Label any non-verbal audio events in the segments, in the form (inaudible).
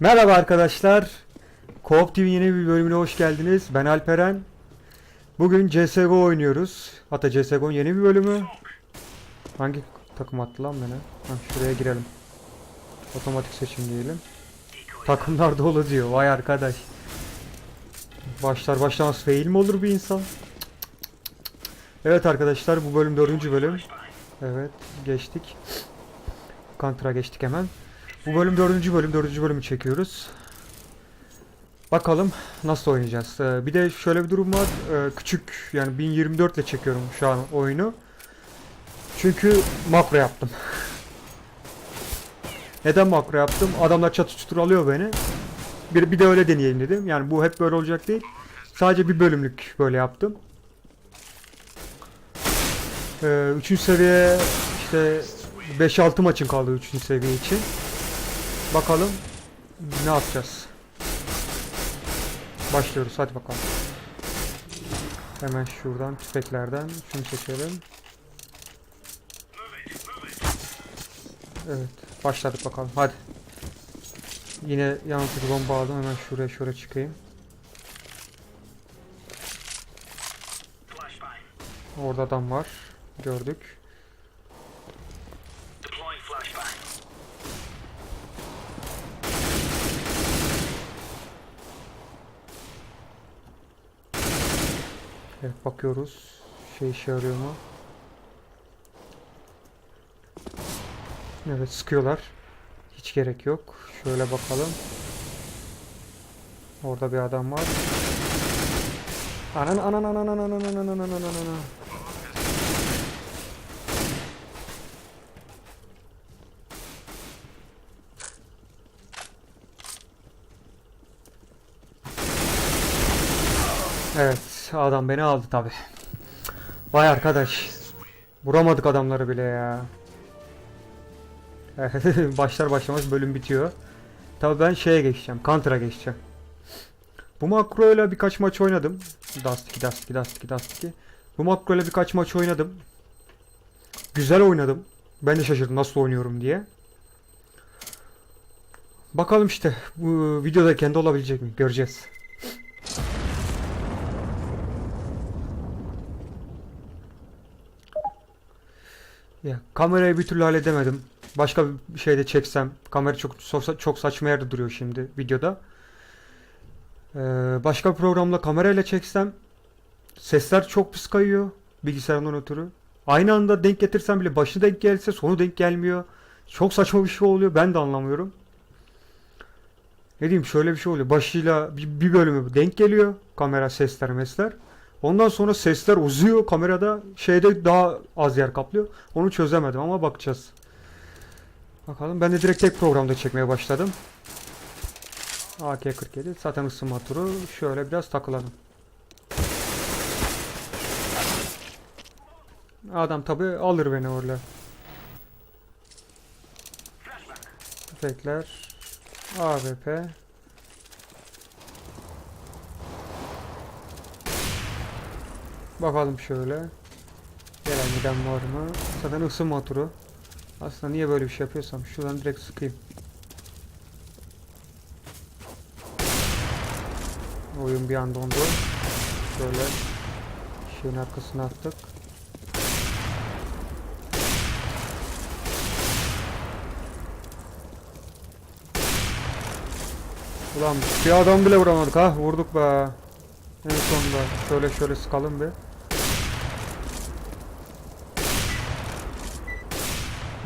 Merhaba arkadaşlar. Co-op TV yeni bir bölümüne hoş geldiniz. Ben Alperen. Bugün CSGO oynuyoruz. Hatta CSGO'nun yeni bir bölümü. Hangi takım attı lan beni? Ha, şuraya girelim. Otomatik seçim diyelim. Takımlar dolu diyor. Vay arkadaş. Başlar başlamaz fail mi olur bir insan? Evet arkadaşlar bu bölüm dördüncü bölüm. Evet geçtik. Contra geçtik hemen. Bu bölüm dördüncü bölüm, dördüncü bölümü çekiyoruz. Bakalım nasıl oynayacağız. Ee, bir de şöyle bir durum var. Ee, küçük yani 1024 ile çekiyorum şu an oyunu. Çünkü makro yaptım. (laughs) Neden makro yaptım? Adamlar çatı çutur alıyor beni. Bir, bir de öyle deneyelim dedim. Yani bu hep böyle olacak değil. Sadece bir bölümlük böyle yaptım. Ee, üçüncü seviye işte 5-6 maçın kaldı üçüncü seviye için. Bakalım ne yapacağız. Başlıyoruz hadi bakalım. Hemen şuradan tüfeklerden şunu seçelim. Evet başladık bakalım hadi. Yine yanlışlıkla bomba aldım hemen şuraya şuraya çıkayım. Orada adam var. Gördük. Bakıyoruz. Şey işe yarıyor mu? Evet sıkıyorlar. Hiç gerek yok. Şöyle bakalım. Orada bir adam var. Anan anan anan anan anan anan anan anan anan. Evet adam beni aldı tabi. Vay arkadaş. Vuramadık adamları bile ya. (laughs) Başlar başlamaz bölüm bitiyor. Tabi ben şeye geçeceğim. Contra geçeceğim. Bu makroyla birkaç maç oynadım. Dust 2, Dust 2, Dust 2, Dust 2. Bu makroyla birkaç maç oynadım. Güzel oynadım. Ben de şaşırdım nasıl oynuyorum diye. Bakalım işte bu videoda kendi olabilecek mi? Göreceğiz. Ya kamerayı bir türlü halledemedim. Başka bir şeyde çeksem kamera çok çok, saçma yerde duruyor şimdi videoda. Ee, başka bir programla kamerayla çeksem sesler çok pis kayıyor bilgisayarından ötürü. Aynı anda denk getirsem bile başı denk gelse sonu denk gelmiyor. Çok saçma bir şey oluyor. Ben de anlamıyorum. Ne diyeyim şöyle bir şey oluyor. Başıyla bir, bir bölümü denk geliyor. Kamera sesler mesler. Ondan sonra sesler uzuyor kamerada şeyde daha az yer kaplıyor. Onu çözemedim ama bakacağız. Bakalım ben de direkt tek programda çekmeye başladım. AK-47 zaten ısınma turu. Şöyle biraz takılalım. Adam tabi alır beni orada. Tüfekler. AWP. Bakalım şöyle. Gelen giden var mı? Zaten ısınma turu. Aslında niye böyle bir şey yapıyorsam şuradan direkt sıkayım. Oyun bir anda dondu. Şöyle şeyin arkasına attık. Ulan bir adam bile vuramadık ha vurduk be. En sonunda şöyle şöyle sıkalım bir.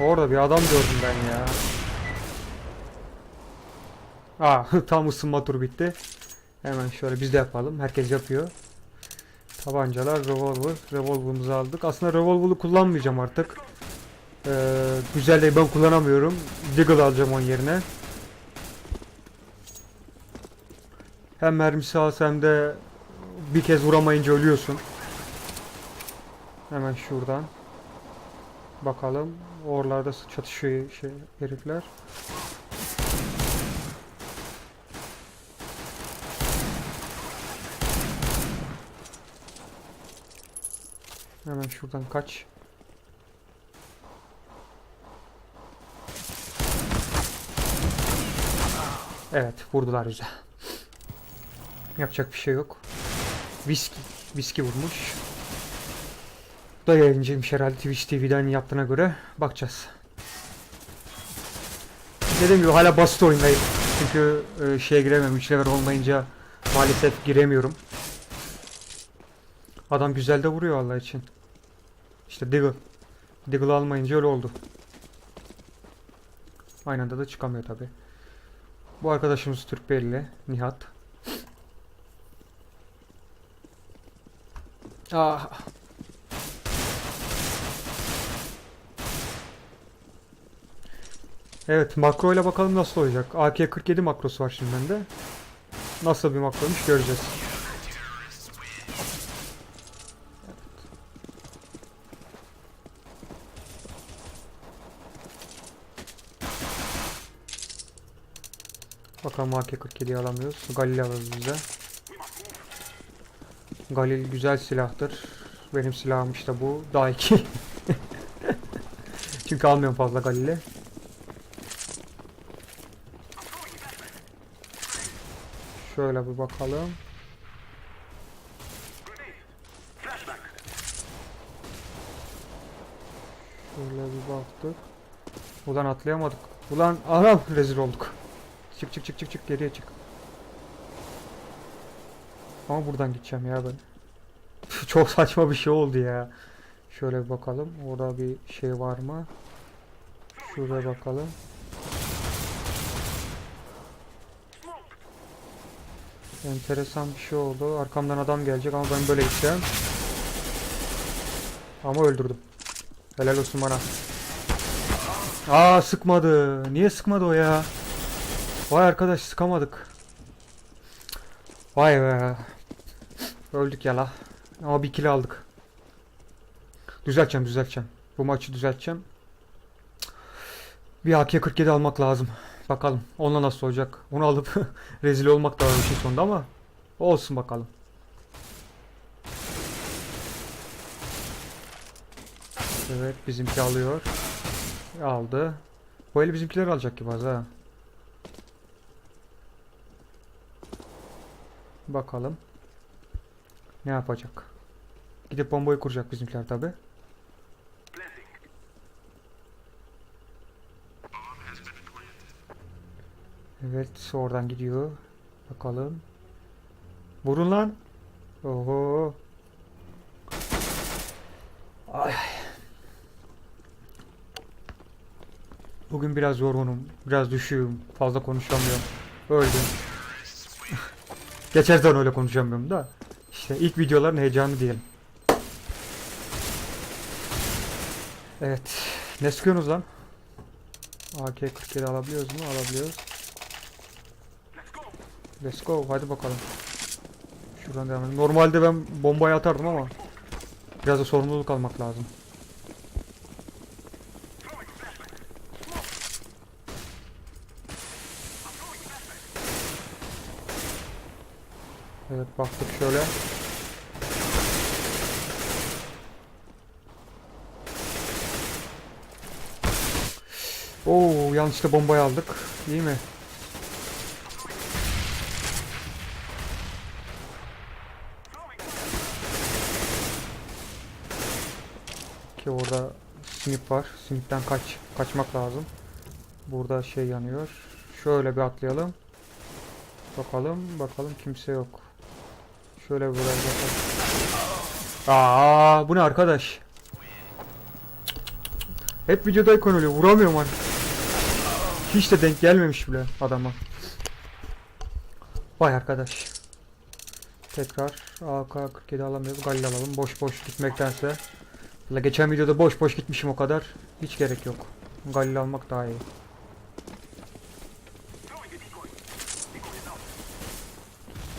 Orada bir adam gördüm ben ya. Aa (laughs) tam ısınma turu bitti. Hemen şöyle biz de yapalım. Herkes yapıyor. Tabancalar, revolver. Revolver'ımızı aldık. Aslında revolver'ı kullanmayacağım artık. Ee, güzel de ben kullanamıyorum. Deagle alacağım onun yerine. Hem mermisi az hem de bir kez vuramayınca ölüyorsun. Hemen şuradan. Bakalım. Oralarda çatışıyor şey herifler. Hemen şuradan kaç. Evet vurdular bize. Yapacak bir şey yok. Viski, viski vurmuş. Da yayıncıymış herhalde Twitch TV'den yaptığına göre. Bakacağız. Dediğim gibi hala basit oyundayım. Çünkü e, şeye giremem. 3 level olmayınca maalesef giremiyorum. Adam güzel de vuruyor Allah için. İşte Diggle. Diggle almayınca öyle oldu. Aynı anda da çıkamıyor tabi. Bu arkadaşımız Türk belli. Nihat. Ah. Evet makro ile bakalım nasıl olacak. AK-47 makrosu var şimdi bende. Nasıl bir makroymuş göreceğiz. Bakalım AK-47'yi alamıyoruz. Galil alırız bize. Galil güzel silahtır. Benim silahım işte bu. Daha iki. (laughs) Çünkü almıyorum fazla Galil'i. Şöyle bir bakalım. Şöyle bir baktık. Ulan atlayamadık. Ulan anam (laughs) rezil olduk. Çık çık çık çık çık geriye çık. Ama buradan gideceğim ya ben. (laughs) Çok saçma bir şey oldu ya. Şöyle bir bakalım. Orada bir şey var mı? Şuraya bakalım. Enteresan bir şey oldu. Arkamdan adam gelecek ama ben böyle gideceğim. Ama öldürdüm. Helal olsun bana. Aa sıkmadı. Niye sıkmadı o ya? Vay arkadaş sıkamadık. Vay be. Öldük ya la. Ama bir kill aldık. Düzelteceğim düzelteceğim. Bu maçı düzelteceğim. Bir AK-47 almak lazım. Bakalım onunla nasıl olacak. Onu alıp (laughs) rezil olmak da var işin sonunda ama olsun bakalım. Evet bizimki alıyor. Aldı. Bu eli bizimkiler alacak gibi az ha. Bakalım. Ne yapacak? Gidip bombayı kuracak bizimkiler tabi. Evet oradan gidiyor. Bakalım. Vurun lan. Oho. Ay. Bugün biraz yorgunum. Biraz düşüğüm. Fazla konuşamıyorum. Öldüm. (laughs) Geçerden öyle konuşamıyorum da. İşte ilk videoların heyecanı diyelim. Evet. Ne sıkıyorsunuz lan? AK-47 alabiliyoruz mu? Alabiliyoruz. Let's go. Hadi bakalım. Şuradan devam edelim. Normalde ben bombayı atardım ama biraz da sorumluluk almak lazım. Evet baktık şöyle. Oo yanlışlıkla bombayı aldık. İyi mi? Ki orada sinip var. Sinipten kaç kaçmak lazım. Burada şey yanıyor. Şöyle bir atlayalım. Bakalım, bakalım kimse yok. Şöyle bir buraya bakalım. Aa, bu ne arkadaş? Hep videoda ikon oluyor. Vuramıyorum hani. Hiç de denk gelmemiş bile adama. Vay arkadaş. Tekrar AK-47 alamıyoruz. Galil alalım. Boş boş gitmektense. La geçen videoda boş boş gitmişim o kadar. Hiç gerek yok. Galil almak daha iyi.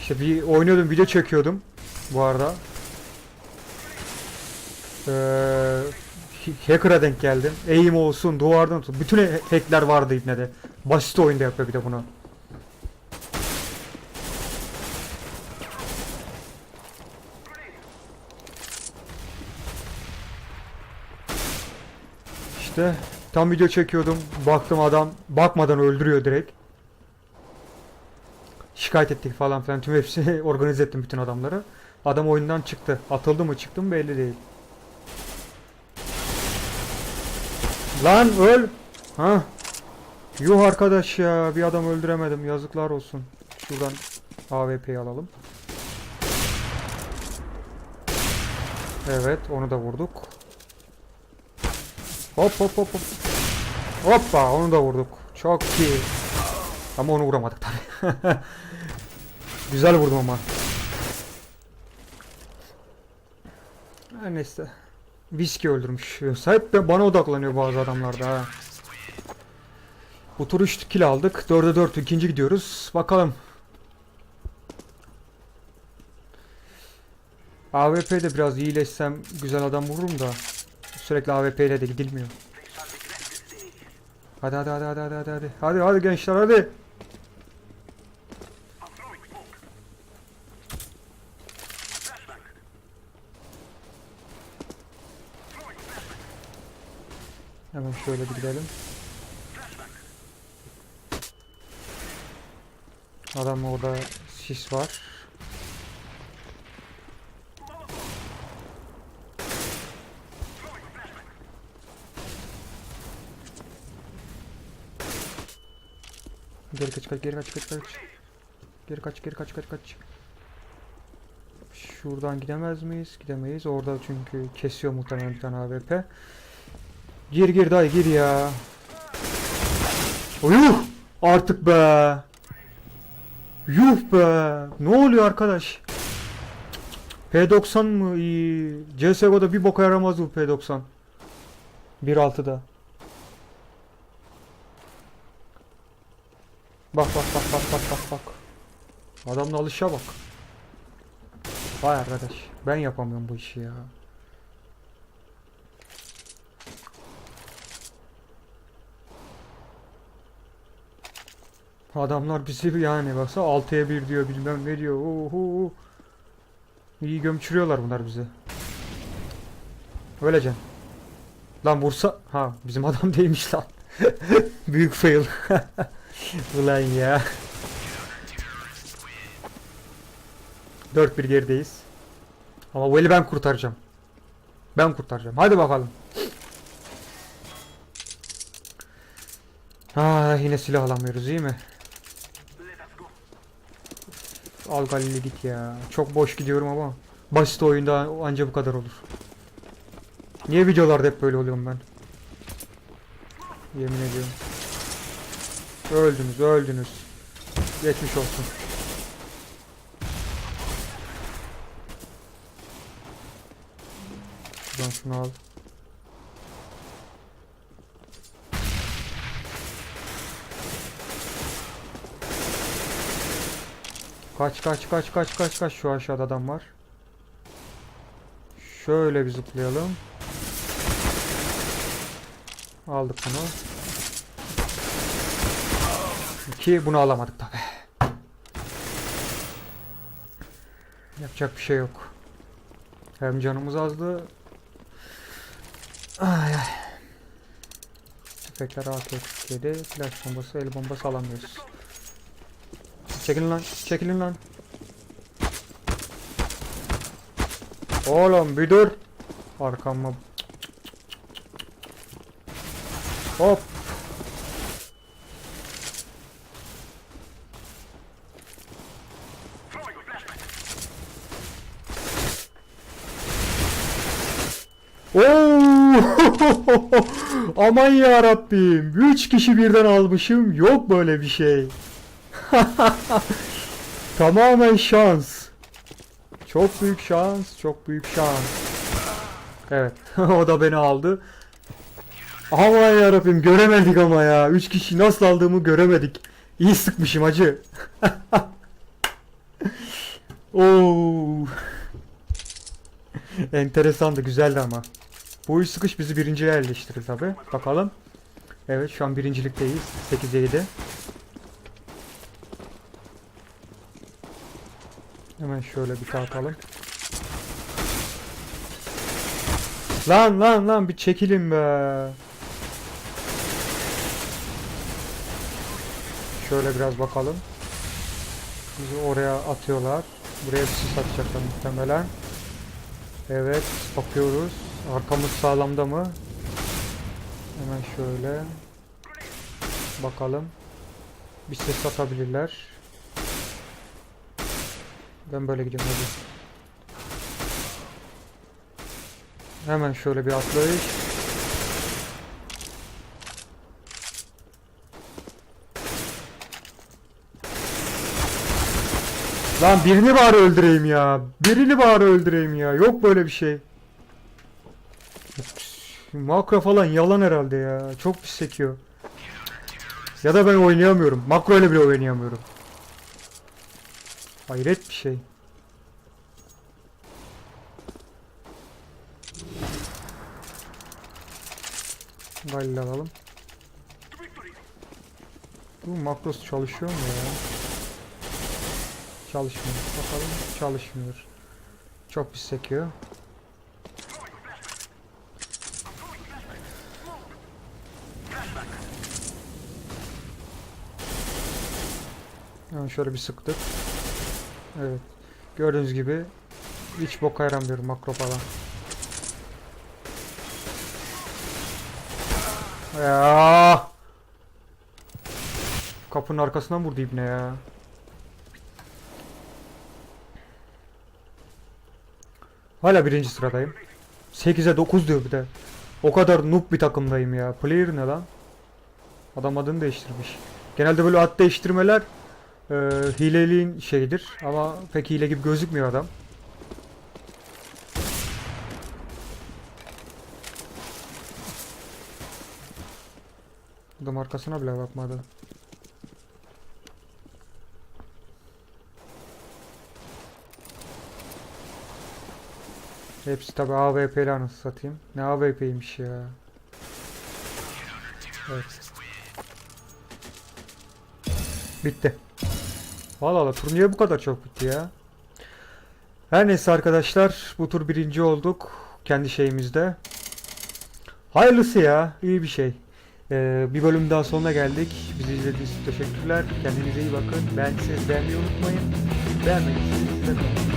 İşte bir oynuyordum, video çekiyordum bu arada. Ee, hacker'a denk geldim. Aim olsun, duvardan olsun. Bütün hackler vardı yine de. Basit oyunda yapıyor bir de bunu. İşte tam video çekiyordum. Baktım adam bakmadan öldürüyor direkt. Şikayet ettik falan filan. Tüm hepsini (laughs) organize ettim bütün adamları. Adam oyundan çıktı. Atıldı mı çıktı mı belli değil. Lan öl. Ha. Yuh arkadaş ya. Bir adam öldüremedim. Yazıklar olsun. Şuradan AWP'yi alalım. Evet onu da vurduk. Hop hop hop hop. Hoppa onu da vurduk. Çok iyi. Ama onu vuramadık tabi. (laughs) Güzel vurdum ama. Her neyse. Viski öldürmüş. Hep de bana odaklanıyor bazı adamlar da ha. Bu tur 3 kill aldık. 4'e 4 ikinci gidiyoruz. Bakalım. AWP'de biraz iyileşsem güzel adam vururum da. Sürekli AWP ile de gidilmiyor. Hadi hadi hadi hadi hadi hadi hadi. Hadi hadi gençler hadi. Hemen şöyle bir gidelim. Adam orada sis var. Geri kaç kaç geri kaç kaç kaç. Geri kaç geri kaç kaç kaç. Şuradan gidemez miyiz? Gidemeyiz. Orada çünkü kesiyor muhtemelen bir tane AWP. Gir gir dayı gir ya. Yuh! Artık be. Yuh be. Ne oluyor arkadaş? P90 mı iyi? CSGO'da bir boka yaramaz bu P90. 1.6'da. Bak bak bak bak bak bak bak. Adamın alışa bak. Vay arkadaş. Ben yapamıyorum bu işi ya. Adamlar bizi yani baksa 6'ya 1 diyor bilmem ne diyor. Oho. İyi gömçürüyorlar bunlar bizi. Öleceksin. Lan vursa ha bizim adam (laughs) değilmiş lan. Büyük fail. (laughs) (laughs) Ulan ya. 4-1 gerideyiz. Ama eli ben kurtaracağım. Ben kurtaracağım. Hadi bakalım. Ah yine silah alamıyoruz iyi mi? Al Galil'i git ya. Çok boş gidiyorum ama. Basit oyunda anca bu kadar olur. Niye videolarda hep böyle oluyorum ben? Yemin ediyorum. Öldünüz, öldünüz. Geçmiş olsun. Şuradan şunu al. Kaç kaç kaç kaç kaç kaç şu aşağıda adam var. Şöyle bir zıplayalım. Aldık bunu. Ki bunu alamadık tabi. Yapacak bir şey yok. Hem canımız azdı. Ay ay. Tüfekler AK-47, flash bombası, el bombası alamıyoruz. Çekilin lan, çekilin lan. Oğlum bir dur. Arkama. Hop. Oo! (laughs) Aman ya Rabbim. 3 kişi birden almışım. Yok böyle bir şey. (laughs) Tamamen şans. Çok büyük şans, çok büyük şans. Evet, (laughs) o da beni aldı. Aman ya Rabbim göremedik ama ya. 3 kişi nasıl aldığımı göremedik. İyi sıkmışım acı. Oo. Enteresandı, güzeldi ama. Üç sıkış bizi birinciye yerleştirir tabi. Bakalım. Evet şu an birincilikteyiz. 8'e 7. Hemen şöyle bir atalım. Lan lan lan bir çekilin be. Şöyle biraz bakalım. Bizi oraya atıyorlar. Buraya bir sis atacaklar muhtemelen. Evet bakıyoruz. Arkamız sağlamda mı? Hemen şöyle. Bakalım. Bir ses atabilirler. Ben böyle gidiyorum hadi. Hemen şöyle bir atlayış. Lan birini bari öldüreyim ya. Birini bari öldüreyim ya. Yok böyle bir şey. Makro falan yalan herhalde ya. Çok pis sekiyor. Ya da ben oynayamıyorum. Makro ile bile oynayamıyorum. Hayret bir şey. Galil alalım. Bu makros çalışıyor mu ya? Çalışmıyor. Bakalım çalışmıyor. Çok pis sekiyor. Hemen şöyle bir sıktık. Evet. Gördüğünüz gibi hiç boka yaramıyor makro falan. Ya. Kapının arkasından vurdu ibne ya. Hala birinci sıradayım. 8'e 9 diyor bir de. O kadar noob bir takımdayım ya. Player ne lan? Adam adını değiştirmiş. Genelde böyle ad değiştirmeler e, hileliğin şeyidir. Ama pek hile gibi gözükmüyor adam. Adam arkasına bile bakmadı. Hepsi tabi AWP'li anasını satayım. Ne AWP'ymiş ya. Evet. Bitti. Valla Allah turnuva bu kadar çok bitti ya. Her neyse arkadaşlar bu tur birinci olduk. Kendi şeyimizde. Hayırlısı ya. iyi bir şey. Ee, bir bölüm daha sonuna geldik. Bizi izlediğiniz için teşekkürler. Kendinize iyi bakın. Beğendiyseniz beğenmeyi unutmayın. Beğenmediyseniz de kalın.